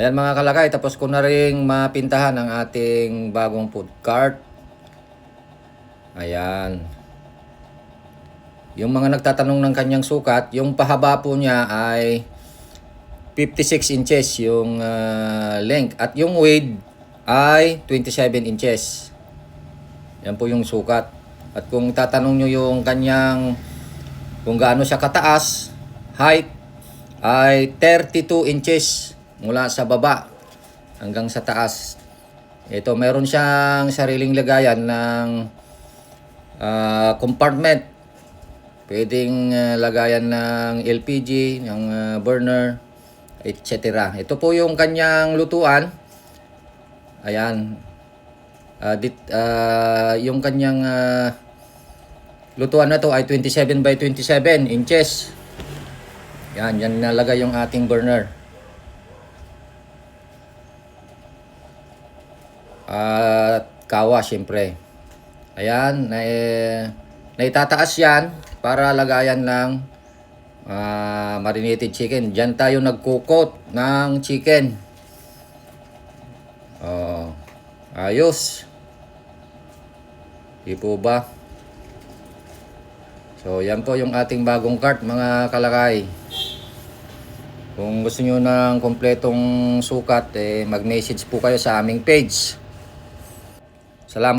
Ayan mga kalakay, tapos ko na rin mapintahan ang ating bagong food cart. Ayan. Yung mga nagtatanong ng kanyang sukat, yung pahaba po niya ay 56 inches yung ah, length at yung width ay 27 inches. Yan po yung sukat. At kung tatanong nyo yung kanyang kung gaano siya kataas, height ay 32 inches mula sa baba hanggang sa taas. Ito, meron siyang sariling lagayan ng ah, compartment. Pwedeng ah, lagayan ng LPG, ng ah, burner, etc. Ito po yung kanyang lutuan. Ayan. Ah, dit, ah, yung kanyang ah, lutuan na to ay 27 by 27 inches. Yan, yan nalagay yung ating burner. At kawa, syempre. Ayan, na, eh, naitataas yan para lagayan ng ah, marinated chicken. Diyan tayo nagkukot ng chicken. Oh, ayos. Di po ba? So, yan po yung ating bagong cart, mga kalakay. Kung gusto nyo ng kompletong sukat, eh, mag-message po kayo sa aming page. Selamat